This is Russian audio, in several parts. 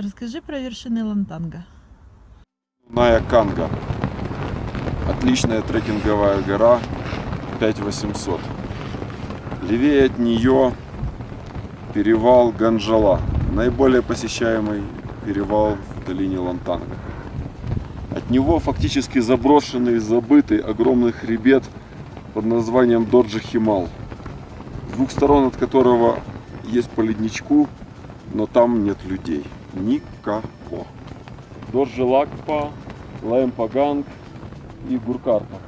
Розкажи про вершини Лантанга. Ная Канга. Отличная трекинговая гора 5800. Левее от нее перевал Ганжала. Наиболее посещаемый перевал в долине Лантанга. От него фактически заброшенный, забытый огромный хребет под названием Доджи Химал. С двух сторон от которого есть по ледничку, но там нет людей. Никого. Доржи Лакпа, Лаемпаганг и Гуркарпа.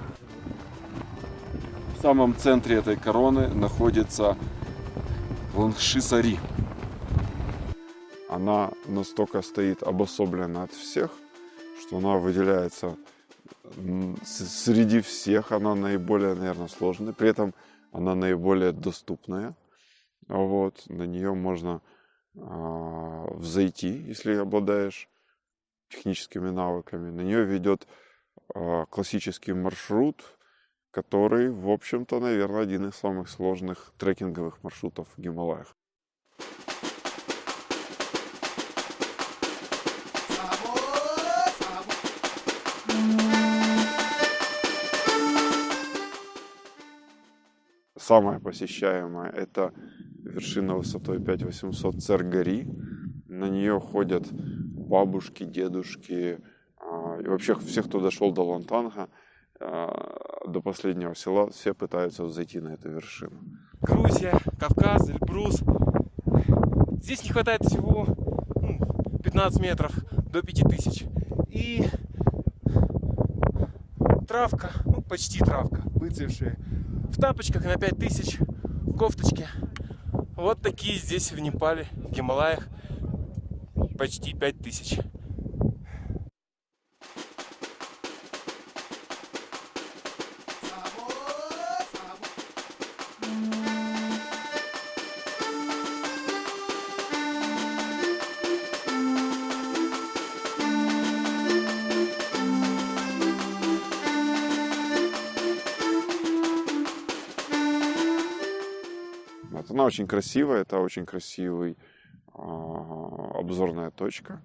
В самом центре этой короны находится Лангши-Сари. Она настолько стоит обособленно от всех, что она выделяется среди всех. Она наиболее, наверное, сложная. При этом она наиболее доступная. Вот, на нее можно взойти, если обладаешь техническими навыками. На нее ведет а, классический маршрут, который, в общем-то, наверное, один из самых сложных трекинговых маршрутов в Гималаях. Самая посещаемая это вершина высотой 5800 Цергари. На нее ходят бабушки, дедушки, а, и вообще всех, кто дошел до Лантанга, а, до последнего села, все пытаются зайти на эту вершину. Грузия, Кавказ, Эльбрус. Здесь не хватает всего ну, 15 метров до 5000. И травка, ну почти травка, выцвевшая. В тапочках на 5000, в кофточке. Вот такие здесь в Непале, в Гималаях. Почти 5000. Она очень красивая, это очень красивый а, обзорная точка.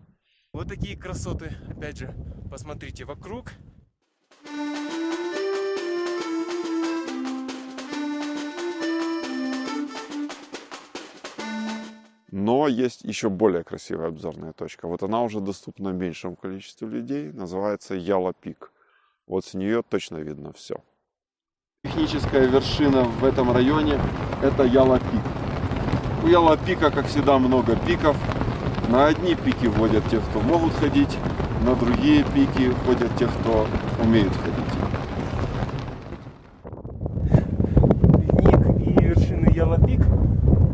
Вот такие красоты, опять же, посмотрите вокруг. Но есть еще более красивая обзорная точка. Вот она уже доступна меньшему количеству людей. Называется Яла Пик. Вот с нее точно видно все. Техническая вершина в этом районе это Яла Пик. У Яла Пика, как всегда, много пиков. На одни пики вводят те, кто могут ходить, на другие пики ходят те, кто умеют ходить. ледник и вершины Ялапик.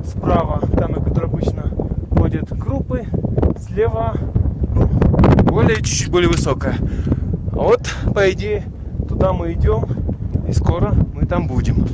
Справа, там, которые обычно ходят группы. Слева ну, более чуть-чуть более высокая. А вот, по идее, туда мы идем. И скоро мы там будем.